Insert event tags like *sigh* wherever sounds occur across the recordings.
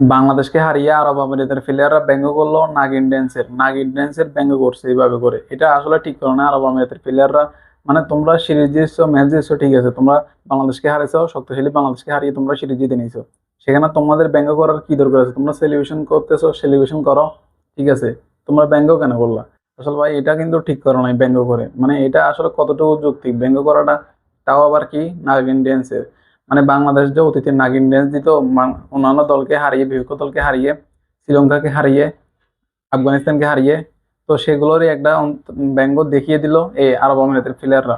বাংলাদেশকে হারিয়ে আরব আমিরাতের প্লেয়াররা ব্যঙ্গ করল নাগিন ড্যান্সের নাগিন ড্যান্সের ব্যঙ্গ করছে এইভাবে করে। এটা আসলে ঠিক করো না, আরব আমিরাতের প্লেয়াররা মানে তোমরা সিরিজ জিতছো ম্যাচ জিতছো, ঠিক আছে। তোমরা বাংলাদেশকে হারিয়েছো শক্তিশালী বাংলাদেশকে হারিয়ে তোমরা সিরিজ জিতে নিয়েছো সেখানে তোমাদের ব্যঙ্গ করার কি দরকার আছে? তোমরা সেলিব্রেশন করতেছো সেলিব্রেশন করো, ঠিক আছে। তোমরা ব্যঙ্গ কেন করলা? আসলে ভাই, এটা কিন্তু ঠিক করো নাই ব্যঙ্গ করে। মানে এটা আসলে কতটুকু যৌক্তিক? ব্যঙ্গ করাটা, তাও আবার কি? নাগিন ড্যান্সের মানে বাংলাদেশ যে অতীতে নাগিন ড্যান্স দিত অন্যান্য দলকে হারিয়ে, বিপক্ষ দলকে হারিয়ে, শ্রীলঙ্কাকে হারিয়ে, আফগানিস্তানকে হারিয়ে, তো সেগুলোরই একটা ব্যঙ্গ দেখিয়ে দিল এই আরব আমিরাতের প্লেয়াররা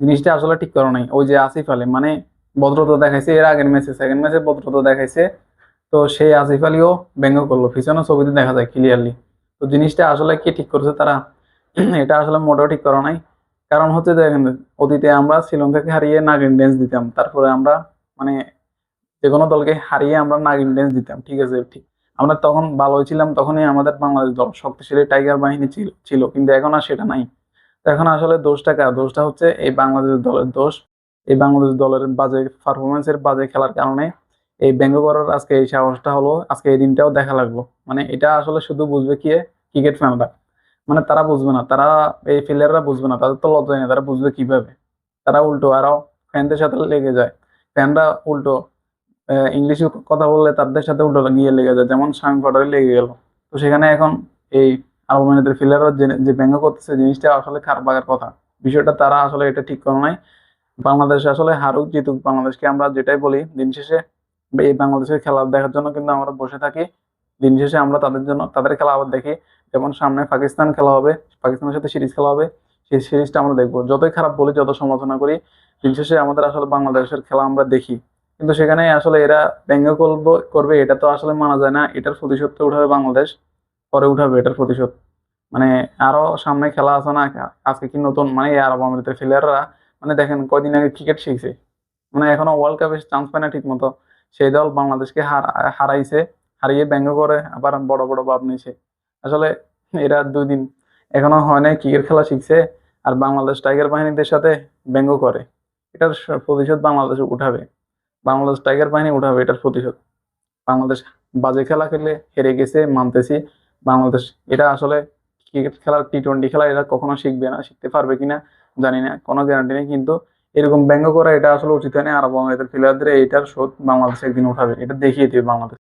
জিনিসটা আসলে ঠিক করো নাই। ওই যে আসিফ আলী মানে ভদ্রতা দেখাইছে, এর আগের ম্যাচে সেকেন্ড ম্যাচে ভদ্রতা দেখাইছে, তো সেই আসিফ আলীও ব্যঙ্গ করল। পিছনে ছবিতে দেখা যায় ক্লিয়ারলি তো জিনিসটা আসলে কি ঠিক করছে তারা, *clears throat* এটা আসলে মোটেও ঠিক করা নাই। কারণ হচ্ছে দেখেন, অতীতে আমরা শ্রীলঙ্কাকে হারিয়ে নাগিন ড্যান্স দিতাম, তারপরে আমরা মানে যে কোনো দলকে হারিয়ে আমরা নাগিন ড্যান্স দিতাম ঠিক আছে, ঠিক। আমরা তখন ভালোই ছিলাম, তখনই আমাদের বাংলাদেশ দল শক্তিশালী টাইগার বাহিনী ছিল ছিল, কিন্তু এখন আর সেটা নাই। এখন আসলে দোষটা কার? দোষটা হচ্ছে এই বাংলাদেশ দলের দোষ। এই বাংলাদেশ দলের বাজে পারফরমেন্সের বাজে খেলার কারণে এই ব্যঙ্গ করার আজকে এই সাহসটা হলো, আজকে এই দিনটাও দেখা লাগল মানে এটা আসলে শুধু বুঝবে কি? ক্রিকেট ফ্যানরা মানে তারা বুঝবে না, তারা এই প্লেয়াররা বুঝবে না, তাদের তো লজ্জা নেই তারা বুঝবে কীভাবে? তারা উল্টো, আরও ফ্যানদের সাথে লেগে যায়। ফ্যানরা উল্টো ইংলিশে কথা বললে তাদের সাথে উল্টো গিয়ে লেগে যায়, যেমন স্বামী পাটারি লেগে গেল। তো সেখানে এখন এই প্লেয়াররা যে যে ব্যঙ্গ করতেছে জিনিসটা আসলে খারাপ লাগার কথা। বিষয়টা তারা আসলে এটা ঠিক করে নাই। বাংলাদেশ আসলে হারুক জিতুক, বাংলাদেশকে আমরা যেটাই বলি, দিন শেষে এই বাংলাদেশের খেলা দেখার জন্য কিন্তু আমরা বসে থাকি। দিন শেষে আমরা তাদের জন্য, তাদের খেলা আবার দেখি। যেমন সামনে পাকিস্তান খেলা হবে, পাকিস্তানের সাথে সিরিজ খেলা হবে। সেই সিরিজটা আমরা দেখব। যতই খারাপ বলি, যত সমালোচনা করি, দিন শেষে আমাদের আসলে বাংলাদেশের খেলা আমরা দেখি। কিন্তু সেখানে আসলে এরা ব্যঙ্গ করব, করবে, এটা তো আসলে মানা যায় না। এটার প্রতিশোধ তো উঠাবে বাংলাদেশ, পরে উঠাবে এটার প্রতিশোধ। মানে আরও সামনে খেলা আছে না, আজকে কি নতুন? মানে আরব আমিরাতের প্লেয়াররা মানে দেখেন কয়দিন আগে ক্রিকেট শিখছে। মানে এখনও ওয়ার্ল্ড কাপে চান্স পায় না ঠিক মতো সেই দল বাংলাদেশকে হার- হারাইছে, হারিয়ে ব্যঙ্গ করে, আবার বড় বড় ভাব নিয়েছে। আসলে এরা দুই দিন এখনও হয় নাই ক্রিকেট খেলা শিখছে। আর বাংলাদেশ টাইগার বাহিনীদের সাথে ব্যঙ্গ করে, এটার প্রতিশোধ বাংলাদেশ উঠাবে। বাংলাদেশ টাইগার বাহিনী উঠাবে এটার প্রতিশোধ। বাংলাদেশ বাজে খেলা খেলে হেরে গেছে, মানতেছি। বাংলাদেশ, এটা আসলে ক্রিকেট খেলার টি টোয়েন্টি খেলা এটা কখনো শিখবে না, শিখতে পারবে কিনা জানি না, কোনো গ্যারান্টি নেই। কিন্তু এরকম ব্যঙ্গ করা এটা আসলে উচিত হয় না আরব আমিরাতের প্লেয়ারদের এটার শোধ বাংলাদেশ একদিন উঠাবে, এটা দেখিয়ে দিবে বাংলাদেশ।